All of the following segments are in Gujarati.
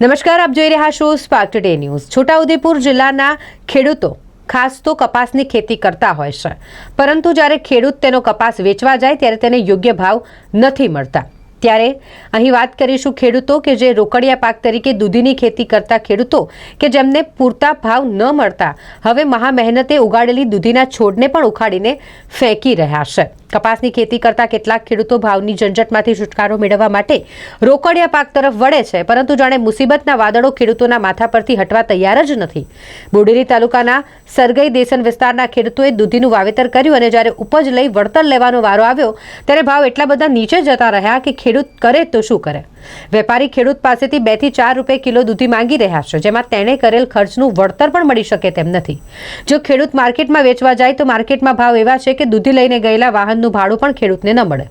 નમસ્કાર, આપ જોઈ રહ્યા છો સ્પાર્ક ટુડે ન્યૂઝ છોટાઉદેપુર જિલ્લાના ખેડૂતો ખાસ તો કપાસની ખેતી કરતા હોય છે. પરંતુ જ્યારે ખેડૂત તેનો કપાસ વેચવા જાય ત્યારે તેને યોગ્ય ભાવ નથી મળતા. ત્યારે અહીં વાત કરીશું ખેડૂતો કે જે રોકડિયા પાક તરીકે દૂધીની ખેતી કરતા ખેડૂતો કે જેમને પૂરતા ભાવ ન મળતા, હવે મહા મહેનતે ઉગાડેલી દૂધીના છોડને પણ ઉખાડીને ફેંકી રહ્યા છે. કપાસની ખેતી કરતા કેટલાક ખેડૂતો ભાવની ઝંઝટમાંથી છુટકારો મેળવવા માટે રોકડિયા પાક તરફ વળે છે. પરંતુ જાણે મુસીબતના વાદળો ખેડૂતોના માથા પરથી હટવા તૈયાર જ નથી. બોડેલી તાલુકાના સરગઈ દેસન વિસ્તારના ખેડૂતોએ દૂધીનું વાવેતર કર્યું અને જ્યારે ઉપજ લઈ વળતર લેવાનો વારો આવ્યો, ત્યારે ભાવ એટલા બધા નીચે જતા રહ્યા કે ખેડૂત કરે તો શું કરે? વેપારી ખેડૂત પાસેથી બેથી ચાર રૂપિયા કિલો દૂધી માંગી રહ્યા છે, જેમાં તેણે કરેલ ખર્ચનું વળતર પણ મળી શકે તેમ નથી. જો ખેડૂત માર્કેટમાં વેચવા જાય તો માર્કેટમાં ભાવ એવા છે કે દૂધી લઈને ગયેલા વાહનનું ભાડું પણ ખેડૂતને ન મળે.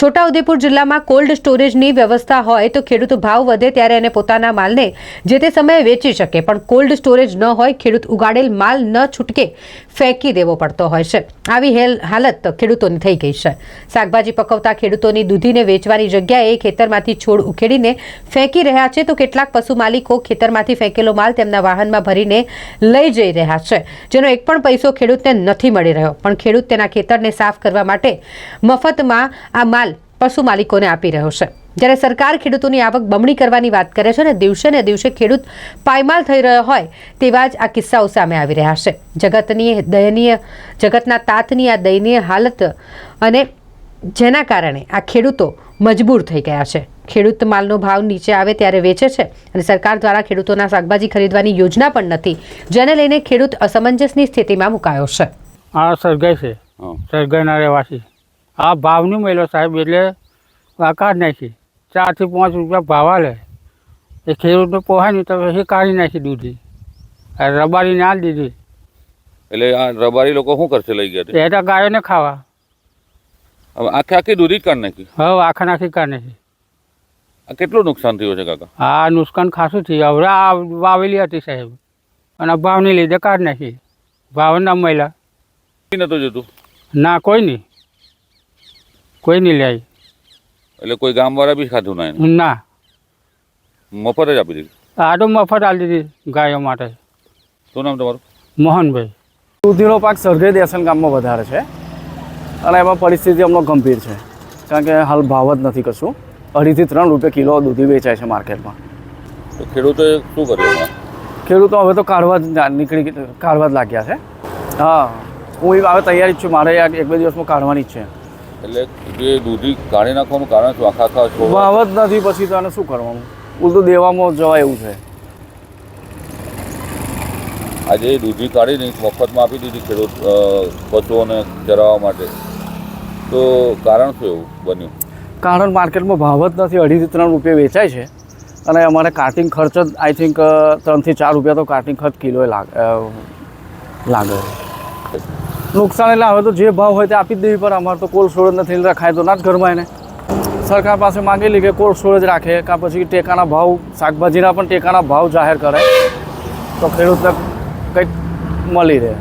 છોટાઉદેપુર જિલ્લામાં કોલ્ડ સ્ટોરેજની વ્યવસ્થા હોય તો ખેડૂત ભાવ વધે ત્યારે એને પોતાના માલને જે તે સમયે વેચી શકે. પણ કોલ્ડ સ્ટોરેજ ન હોય, ખેડૂત ઉગાડેલ માલ ન છૂટકે ફેંકી દેવો પડતો હોય છે. આવી હેલ, હાલત ખેડૂતોની થઈ ગઈ છે. શાકભાજી પકવતા ખેડૂતોની દૂધીને વેચવાની જગ્યાએ ખેતરમાંથી છોડ ઉખેડીને ફેંકી રહ્યા છે તો કેટલાક પશુ માલિકો ખેતરમાંથી ફેંકેલો માલ તેમના વાહનમાં ભરીને લઈ જઈ રહ્યા છે. જેનો એક પણ પૈસો ખેડૂતને નથી મળી રહ્યો. પણ ખેડૂત તેના ખેતરને સાફ કરવા માટે મફતમાં આ માલ પશુ માલિકોને આપી રહ્યો છે. જ્યારે સરકાર ખેડૂતોની આવક બમણી કરવાની વાત કરે છે અને દિવસે ને દિવસે ખેડૂત પાયમાલ થઈ રહ્યો હોય તેવા જ આ કિસ્સાઓ સામે આવી રહ્યા છે. જગતની દયનીય જગતના તાતની આ દયનીય હાલત અને જેના કારણે આ ખેડૂતો મજબૂર થઈ ગયા છે. ખેડૂત માલનો ભાવ નીચે આવે ત્યારે વેચે છે અને સરકાર દ્વારા ખેડૂતોના શાકભાજી ખરીદવાની યોજના પણ નથી જેને લઈને ખેડૂત અસમંજસની સ્થિતિમાં મુકાયો છે. આ સરગાઈ છે. સરગાઈના રહેવાસી. આ ભાવની મેલો સાહેબ એટલે આકાર નાખી. ચારથી પાંચ રૂપિયા ભાવા લે એ ખેડૂતને પોહાય નહીં તો એ કાઢી નાખી દૂધી. આ રબારીને આ દીધી. એટલે આ રબારી લોકો શું કરશે લઈ ગયા તે? એ તો ગાયોને ખાવા. હવે આખે આખી દૂધી જ કાઢી નાખી? હવે આખા નાખી કાઢી નાખી. આ કેટલું નુકસાન થયું છે કાકા? આ નુકસાન ખાસું થયું. હવે આ વાવેલી હતી સાહેબ. અને ભાવની લીધે કાઢી નાખી. ભાવ ના મળ્યા નતું જતું? ના કોઈ નહીં. કોઈ નહીં લે એટલે કોઈ ગામવાળા બી ખાધું ના એને? ના. મફત જ આપી દીધી? આ તો મફત આલી દીધી ગાયો માટે. શું નામ તમારું? મોહનભાઈ. દૂધીનો પાક સરગઈ દેસન ગામમાં વધારે છે. અને એમાં પરિસ્થિતિ અમનો ગંભીર છે. કારણ કે હાલ ભાવ જ નથી કશું. અઢીથી ત્રણ રૂપિયા કિલો દૂધી વેચાય છે માર્કેટમાં. તો ખેડૂતોએ શું કર્યું? ખેડૂતો હવે તો કાઢવા જ ના- નીકળી કાઢવા જ લાગ્યા છે. હા હું એ હવે તૈયારી જ છું. મારે આ એક બે દિવસમાં કાઢવાની જ છે. એટલે જે દૂધી કાઢી નાખવાનું કારણ શું? આખા આખા ભાવ નથી પછી તો આને શું કરવાનું? ઉલટું દેવામાં જવાય એવું છે. આજે દૂધી કાઢીને મફતમાં આપી દીધી ખેડૂત પશુઓને ચરાવવા માટે. તો કારણ શું એવું બન્યું? કારણ માર્કેટમાં ભાવ જ નથી અઢીથી ત્રણ રૂપિયા વેચાય છે. અને અમારે કાર્ટિંગ ખર્ચ જ આઈ થિંક ત્રણથી ચાર રૂપિયા તો કાર્ટિંગ ખર્ચ કિલોએ લાગે લાગે નુકસાન એટલે હવે તો જે ભાવ હોય તે આપી જ દેવી પડે અમારે તો કોલ્ડ સ્ટોરેજ નથી રખાય તો ના જ ઘરમાં એને. સરકાર પાસે માંગેલી કે કોલ્ડ સ્ટોરેજ રાખે, કાં પછી ટેકાના ભાવ, શાકભાજીના પણ ટેકાના ભાવ જાહેર કરે, તો ખેડૂતને કંઈક મળી રહે.